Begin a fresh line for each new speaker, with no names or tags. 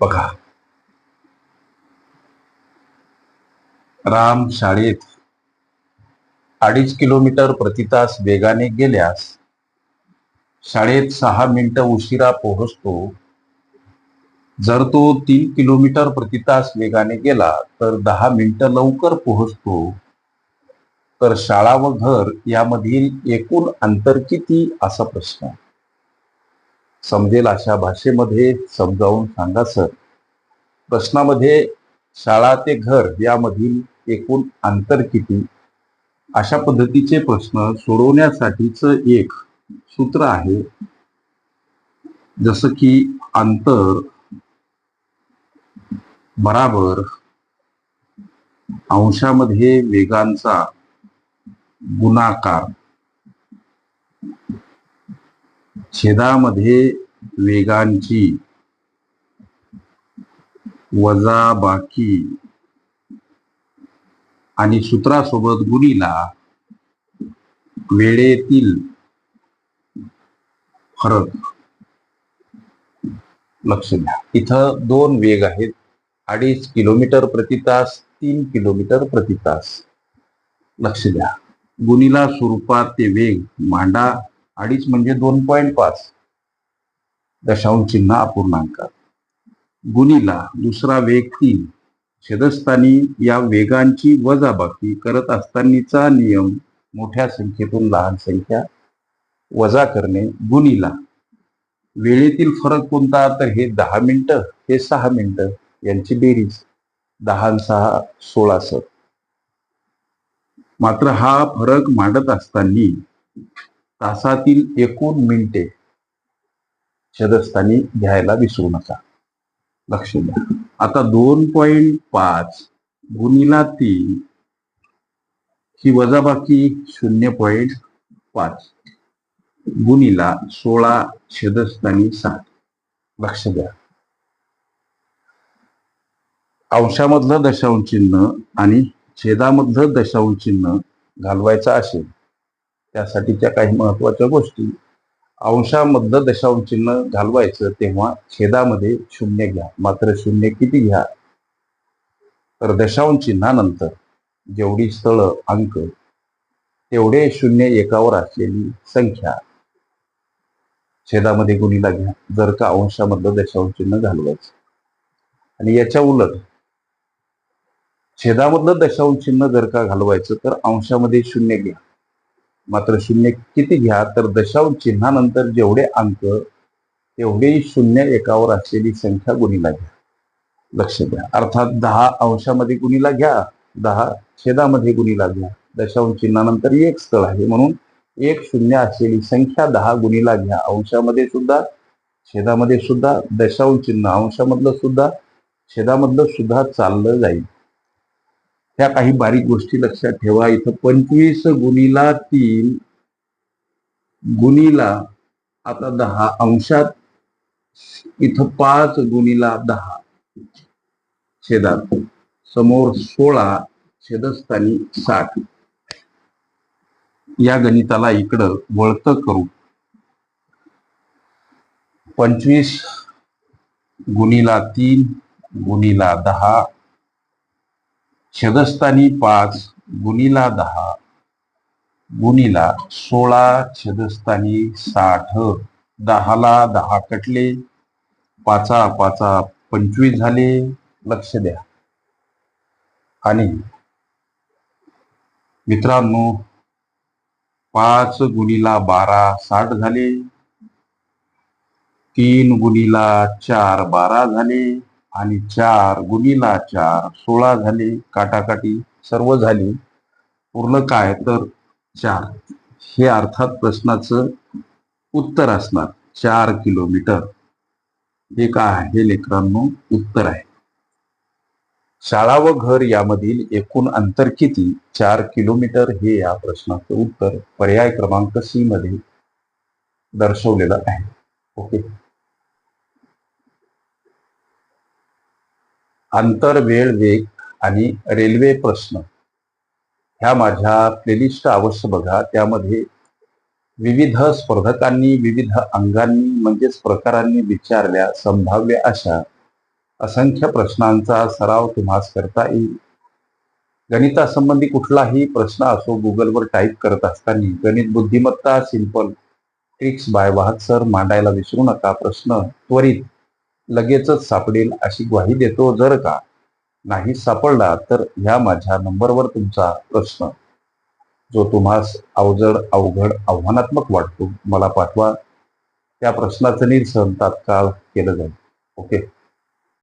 बघा. राम शाळेत अडीच किलोमीटर प्रतितास वेगाने गेल्यास शाळेत सहा मिनिटं उशिरा पोहोचतो. जर तो तीन किलोमीटर प्रतितास वेगाने गेला तर दहा मिनिटं लवकर पोहोचतो. तर शाळा व घर यामधील एकूण अंतर किती? असा प्रश्न. आहे. समजेल अशा भाषेमध्ये समजावून सांगा सर. प्रश्नामध्ये शाळा ते घर यामधील एकूण अंतर किती? अशा पद्धतीचे प्रश्न सोडवण्यासाठीच एक सूत्र आहे. जसं की अंतर बराबर अंशामध्ये वेगांचा गुणाकार. छेदामध्ये वेगांची वजा बाकी आणि सूत्रासोबत गुणीला वेळेतील फरक. लक्ष द्या. इथं दोन वेग आहेत. अडीच किलोमीटर प्रति तास तीन किलोमीटर प्रति तास. लक्ष द्या. गुणीला स्वरूपात ते वेग मांडा. अडीच म्हणजे दोन पॉईंट पाच. दशांश चिन्ह अपूर्णांक. गुणीला दुसरा वेग तीन. छेदस्थानी या वेगांची वजाबाकी करत असतानीचा नियम मोठ्या संख्येतून लहान संख्या वजा करणे गुणीला. वेळेतील फरक कोणता? तर हे दहा मिनिटं हे सहा मिनिटं यांची बेरीज. दहा सहा सोळा सर मात्र हा फरक मांडत असताना तासातील एकूण मिनिटे छदस्थानी घ्यायला विसरू नका. लक्ष द्या. आता दोन पॉईंट पाच गुणिला तीन ही वजाबाकी शून्य पॉईंट पाच गुणिला सोळा छेदस्थानी साठ. लक्ष द्या. अंशामधलं दशांश चिन्ह आणि छेदामधलं दशांश चिन्ह घालवायचं असेल त्यासाठीच्या काही महत्त्वाच्या गोष्टी. अंशामधलं दशांश चिन्ह घालवायचं तेव्हा छेदामध्ये शून्य घ्या. मात्र शून्य किती घ्या? तर दशांश चिन्हानंतर जेवढी स्थळ अंक तेवढे शून्य एकावर असलेली संख्या छेदामध्ये गुणीला घ्या. जर का अंशामधलं दशांश चिन्ह घालवायचं. आणि याच्या उलट छेदामधलं दशांश चिन्ह जर का घालवायचं तर अंशामध्ये शून्य घ्या. मात्र शून्य किती घ्या तर दशांश चिन्हानंतर जेवढे अंक तेवढे शून्य एकावर असलेली संख्या गुणीला घ्या. लक्ष द्या. अर्थात दहा अंशामध्ये गुणीला घ्या दहा छेदामध्ये गुणीला घ्या. दशांश चिन्हानंतर एक स्थळ आहे म्हणून एक शून्य असलेली संख्या दहा गुणीला घ्या. अंशामध्ये सुद्धा छेदामध्ये सुद्धा दशांश चिन्ह अंशामधलं सुद्धा छेदामधलं सुद्धा चाललं जाईल. ह्या काही बारीक गोष्टी लक्षात ठेवा. इथं पंचवीस गुणीला तीन गुणीला आता दहा अंशात इथं पाच गुणीला दहा. छेदात. समोर सोळा छेदस्थानी साठ. या गणिताला इकडं वळतं करू. पंचवीस गुणीला तीन गुणीला दहा. छेदस्थानी पाच गुणीला दहा गुणिला सोळा छेदस्थानी साठ दहाला दहा कटले पाचा पाचा पंचवीस झाले लक्ष द्या. आणि मित्रांनो पाच गुणीला बारा साठ झाले तीन गुणीला चार बारा झाले आणि चार गुणीला चार सोळा झाले काटाकाटी सर्व झाली. पूर्ण काय? तर चार. हे अर्थात प्रश्नाचं उत्तर असणार. चार किलोमीटर. हे काय आहे? लेकरांनो उत्तर आहे. शाळा व घर यामधील एकूण अंतर किती? चार किलोमीटर हे या प्रश्नाचं उत्तर पर्याय क्रमांक सी मध्ये दर्शवलेलं आहे. ओके? अंतर वेळ वेग आणि रेल्वे प्रश्न. ह्या माझ्या प्लेलिस्ट अवश्य बघा. त्यामध्ये विविध स्पर्धकांनी विविध अंगांनी म्हणजेच प्रकारांनी विचारल्या संभाव्य अशा असंख्य प्रश्नांचा सराव तुम्हास करता येईल. गणितासंबंधी कुठलाही प्रश्न असो गुगलवर टाईप करत असताना गणित बुद्धिमत्ता सिंपल ट्रिक्स बाय वाहत सर मांडायला विसरू नका. प्रश्न त्वरित लगेचच सापडेल अशी ग्वाही देतो. जर का नाही सापडला तर ह्या माझ्या नंबरवर तुमचा प्रश्न जो तुम्हास अवजड अवघड आव्हानात्मक वाटतो मला पाठवा. त्या प्रश्नाचं निरसन तात्काळ केलं जाईल. ओके?